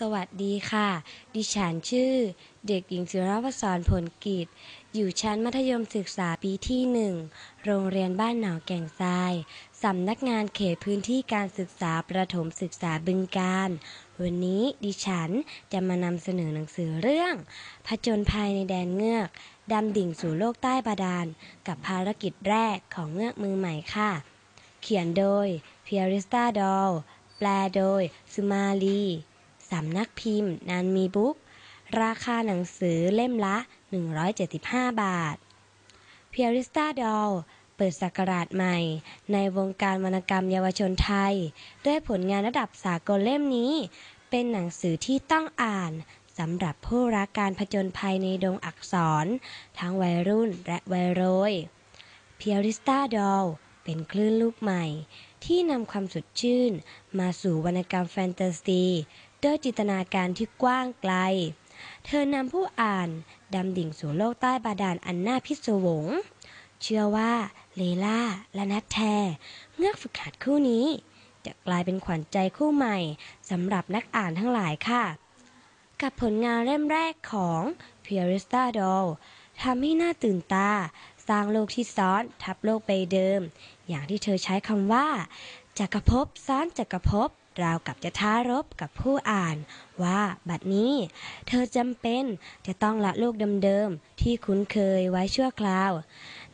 สวัสดีค่ะ ดิฉันชื่อ เด็กหญิงศิรวศรผลกิจ อยู่ชั้นมัธยมศึกษาปีที่หนึ่ง โรงเรียนบ้านหนองแก่งทราย สำนักงานเขตพื้นที่การศึกษาประถมศึกษาบึงการ วันนี้ดิฉันจะมานำเสนอหนังสือเรื่อง ผจญภัยในแดนเงือก ดำดิ่งสู่โลกใต้บาดาล กับภารกิจแรกของเงือกมือใหม่ค่ะ เขียนโดยเพียริสตาดอล แปลโดยสุมาลี สำนักพิมพ์นานมีบุ๊ก ราคาหนังสือเล่มละ 175 บาท เพียริสตาดอลเปิดศักราชใหม่ ในวงการวรรณกรรมเยาวชนไทย ด้วยผลงานระดับสากลเล่มนี้ เป็นหนังสือที่ต้องอ่านสำหรับผู้รักการผจญภัยในดงอักษร ทั้งวัยรุ่นและวัยโรยเพียริสตาดอลเป็นคลื่นลูกใหม่ ที่นำความสดชื่น มาสู่วรรณกรรมแฟนตาซี ด้วยจินตนาการที่กว้างไกล เธอนำผู้อ่านดำดิ่งสู่โลกใต้บาดาลอันน่าพิศวง เชื่อว่าเลล่าและนัทแทเงือกฝึกหัดคู่นี้ จะกลายเป็นขวัญใจคู่ใหม่สำหรับนักอ่านทั้งหลายค่ะ กับผลงานเล่มแรกของเพียริสตาดอลทำให้หน่าตื่นตา สร้างโลกที่ซ้อนทับโลกใบเดิม อย่างที่เธอใช้คำว่าจักรภพซ้อนจักรภพ ราวกับจะท้ารบกับผู้อ่าน ว่าบัดนี้ เธอจำเป็นจะต้องละโลกเดิมๆที่คุ้นเคยไว้ชั่วคราว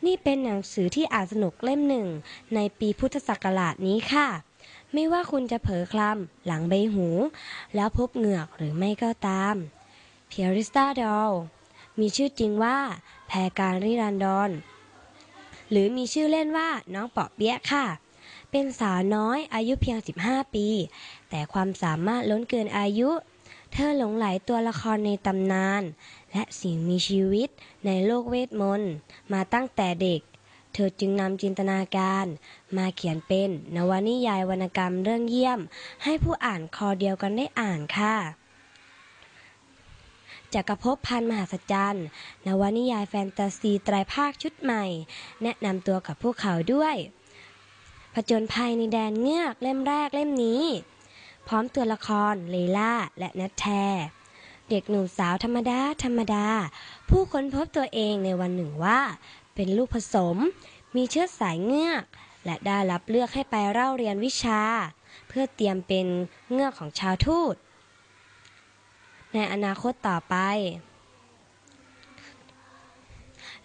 นี่เป็นหนังสือที่อ่านสนุกเล่มหนึ่ง ในปีพุทธศักราชนี้ค่ะ ไม่ว่าคุณจะเผลอคลำหลังใบหู แล้วพบเหงือกหรือไม่ก็ตามเพียริสตาดอลมีชื่อจริงว่าแพรการริรันดอนหรือมีชื่อเล่นว่าน้องเปาะเปี๊ยะค่ะ เป็นสาวน้อยอายุเพียง 15 ปี แต่ความสามารถล้นเกินอายุ เธอหลงไหลตัวละครในตำนาน และสิ่งมีชีวิตในโลกเวทมนต์มาตั้งแต่เด็ก เธอจึงนำจินตนาการมาเขียนเป็นนวนิยายวรรณกรรมเรื่องเยี่ยม ให้ผู้อ่านคอเดียวกันได้อ่านค่ะจักรภพพันธ์มหัศจรรย์ นวนิยายแฟนตาซีไตรภาคชุดใหม่ แนะนำตัวกับพวกเขาด้วย ผจญภัยในแดนเงือกเล่มแรกเล่มนี้ พร้อมตัวละครเลล่าและนัทแทเด็กหนุ่มสาวธรรมดา ธรรมดา ผู้ค้นพบตัวเองในวันหนึ่งว่า เป็นลูกผสม มีเชื้อสายเงือก และได้รับเลือกให้ไปเล่าเรียนวิชา เพื่อเตรียมเป็นเงือกของชาวทูต ในอนาคตต่อไป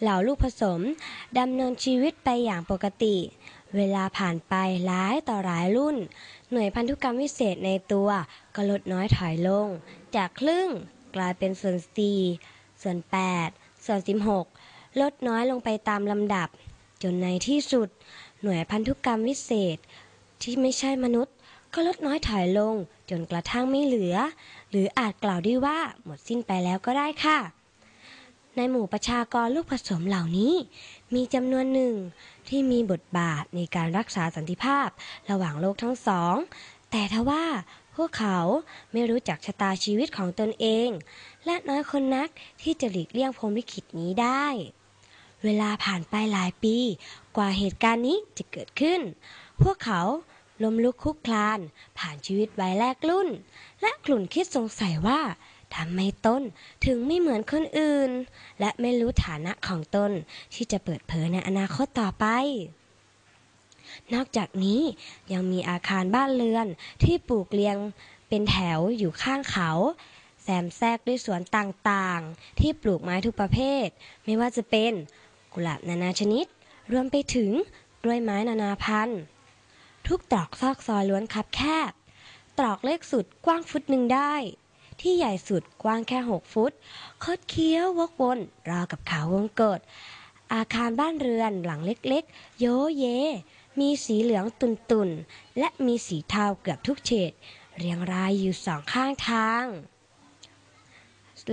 เหล่าลูกผสมดำเนินชีวิตไปอย่างปกติ เวลาผ่านไปหลายต่อหลายรุ่น หน่วยพันธุกรรมวิเศษในตัวก็ลดน้อยถอยลง จากครึ่งกลายเป็นส่วน 4 ส่วน 8 ส่วน 16 ลดน้อยลงไปตามลำดับ จนในที่สุด หน่วยพันธุกรรมวิเศษ ที่ไม่ใช่มนุษย์ ก็ลดน้อยถอยลง จนกระทั่งไม่เหลือ หรืออาจกล่าวได้ว่าหมดสิ้นไปแล้วก็ได้ค่ะ ในหมู่ประชากรลูกผสมเหล่านี้ มีจำนวนหนึ่งที่มีบทบาทในการรักษาสันติภาพระหว่างโลกทั้งสอง แต่ทว่าพวกเขาไม่รู้จักชะตาชีวิตของตนเอง และน้อยคนนักที่จะหลีกเลี่ยงพรมลิขิตนี้ได้ เวลาผ่านไปหลายปี กว่าเหตุการณ์นี้จะเกิดขึ้น พวกเขาล้มลุกคุกคลาน ผ่านชีวิตวัยแรกรุ่น และกลุ่นคิดสงสัยว่า ทำไมต้นถึงไม่เหมือนคนอื่น และไม่รู้ฐานะของตนที่จะเปิดเผยในอนาคตต่อไป นอกจากนี้ยังมีอาคารบ้านเรือนที่ปลูกเรียงเป็นแถวอยู่ข้างเขา แซมแทรกด้วยสวนต่างๆ ที่ปลูกไม้ทุกประเภท ไม่ว่าจะเป็นกุหลาบนานาชนิด รวมไปถึงกล้วยไม้นานาพันธุ์ ทุกตรอกซอกซอยล้วนคับแคบ ตรอกเล็กสุดกว้างฟุตหนึ่งได้ ที่ใหญ่สุดกว้างแค่ 6 ฟุต คดเคี้ยววกวนราวกับเขาวงกฏอาคารบ้านเรือนหลังเล็กๆ โยเย มีสีเหลืองตุนๆ และมีสีเทาเกือบทุกเฉด เรียงรายอยู่สองข้างทาง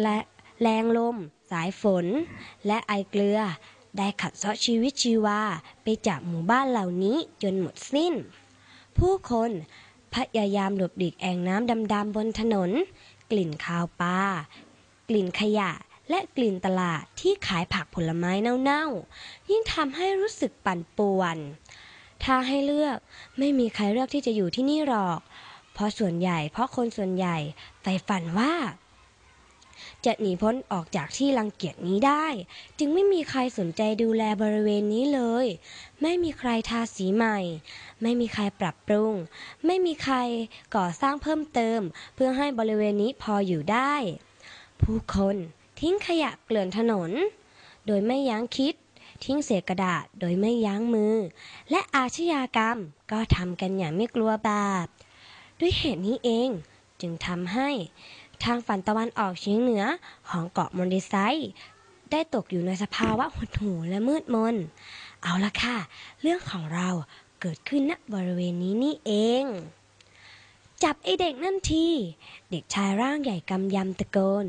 และแรงลม สายฝน และไอเกลือ ได้ขัดเซาะชีวิตชีวา ไปจากหมู่บ้านเหล่านี้จนหมดสิ้น ผู้คนพยายามหลบหลีกแอ่งน้ำดำๆบนถนน กลิ่นคาวปลากลิ่นขยะและกลิ่นตลาดที่ขายผักผลไม้เน่าๆ ยิ่งทำให้รู้สึกปั่นป่วน ถ้าให้เลือกไม่มีใครเลือกที่จะอยู่ที่นี่หรอก เพราะส่วนใหญ่เพราะคนส่วนใหญ่ใฝ่ฝันว่า จะหนีพ้นออกจากที่รังเกียจนี้ได้ จึงไม่มีใครสนใจดูแลบริเวณนี้เลย ไม่มีใครทาสีใหม่ ไม่มีใครปรับปรุง ไม่มีใครก่อสร้างเพิ่มเติม เพื่อให้บริเวณนี้พออยู่ได้ ผู้คนทิ้งขยะเกลื่อนถนน โดยไม่ยั้งคิดทิ้งเศษกระดาษโดยไม่ยั้งมือ และอาชญากรรมก็ทำกันอย่างไม่กลัวบาป ด้วยเหตุนี้เองจึงทำให้ ทางฝั่งตะวันออกเฉียงเหนือของเกาะมอนดิไซได้ตกอยู่ในสภาวะหดหู่และมืดมน เอาละค่ะ เรื่องของเราเกิดขึ้นณบริเวณนี้นี่เอง จับไอเด็กนั่นที เด็กชายร่างใหญ่กำยำตะโกน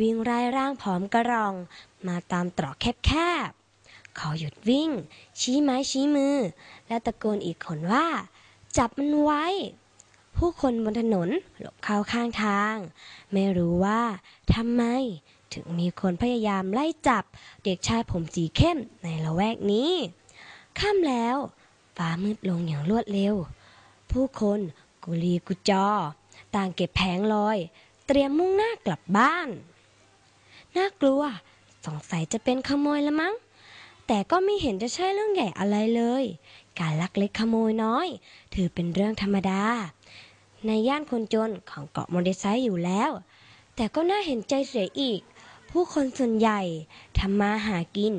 วิ่งไล่ร่างผอมกระรอง มาตามตรอกแคบๆเขาหยุดวิ่ง ชี้ไม้ชี้มือ และตะโกนอีกคนว่า จับมันไว้ ผู้คนบนถนนหลบเข้าข้างทาง ไม่รู้ว่าทำไมถึงมีคนพยายามไล่จับเด็กชายผมสีเข้มในละแวกนี้ ค่ำแล้วฟ้ามืดลงอย่างรวดเร็ว ผู้คนกุลีกุจอ ต่างเก็บแผงลอย เตรียมมุ่งหน้ากลับบ้าน น่ากลัวสงสัยจะเป็นขโมยละมั้ง แต่ก็ไม่เห็นจะใช่เรื่องใหญ่อะไรเลย การลักเล็กขโมยน้อย ถือเป็นเรื่องธรรมดา ในย่านคนจนของเกาะมอนเดไซอยู่แล้ว แต่ก็น่าเห็นใจเสียอีก ผู้คนส่วนใหญ่ทำมาหากิน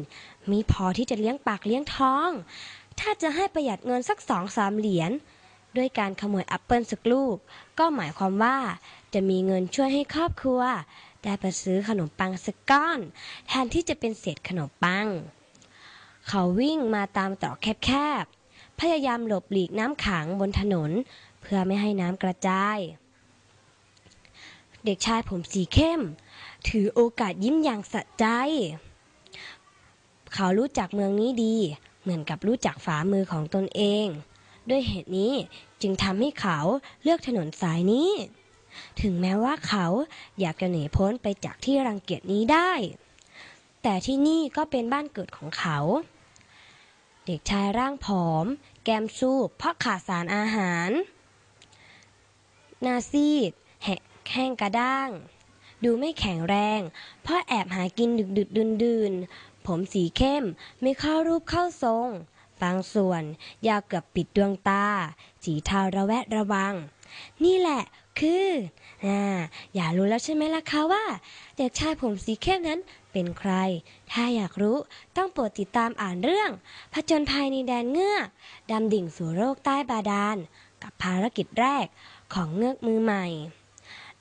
มีพอที่จะเลี้ยงปากเลี้ยงท้อง ถ้าจะให้ประหยัดเงินสักสองสามเหรียญด้วยการขโมยแอปเปิลสักลูก ก็หมายความว่าจะมีเงินช่วยให้ครอบครัว ได้ไปซื้อขนมปังสักก้อน แทนที่จะเป็นเศษขนมปัง เขาวิ่งมาตามตรอกแคบๆ พยายามหลบหลีกน้ำขังบนถนน เพื่อไม่ให้น้ำกระจาย เด็กชายผมสีเข้ม ถือโอกาสยิ้มอย่างสะใจ เขารู้จักเมืองนี้ดี เหมือนกับรู้จักฝ่ามือของตนเอง ด้วยเหตุนี้จึงทำให้เขาเลือกถนนสายนี้ ถึงแม้ว่าเขาอยากจะหนีพ้นไปจากที่รังเกียจนี้ได้แต่ที่นี่ก็เป็นบ้านเกิดของเขา เด็กชายร่างผอม แก้มซูบเพราะขาดสารอาหาร หนาซีด แห้งกระด้าง ดูไม่แข็งแรง เพราะแอบหากินดึกดึกดื่นดื่นผมสีเข้มไม่เข้ารูปเข้าทรง บางส่วนยาวเกือบปิดดวงตา สีเทาระแวดระวัง นี่แหละ คืออ่าอย่ารู้แล้วใช่ไหมล่ะคะว่า เด็กชายผมสีเข้มนั้นเป็นใคร ถ้าอยากรู้ต้องโปรดติดตามอ่านเรื่อง ผจญภัยในแดนเงือก ดำดิ่งสู่โลกใต้บาดาล กับภารกิจแรกของเงือกมือใหม่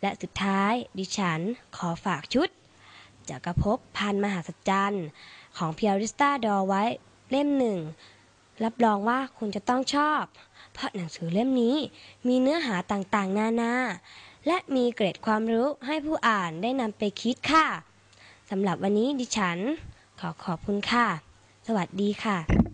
และสุดท้ายดิฉันขอฝากชุดจักรภพพันมหาสัจจรรย์ของเพียริสตาดอไว้เล่มหนึ่ง รับรองว่าคุณจะต้องชอบ เพราะหนังสือเล่มนี้มีเนื้อหาต่างๆ นานา และมีเกร็ดความรู้ให้ผู้อ่านได้นำไปคิดค่ะสำหรับวันนี้ดิฉัน ขอขอบคุณค่ะ สวัสดีค่ะ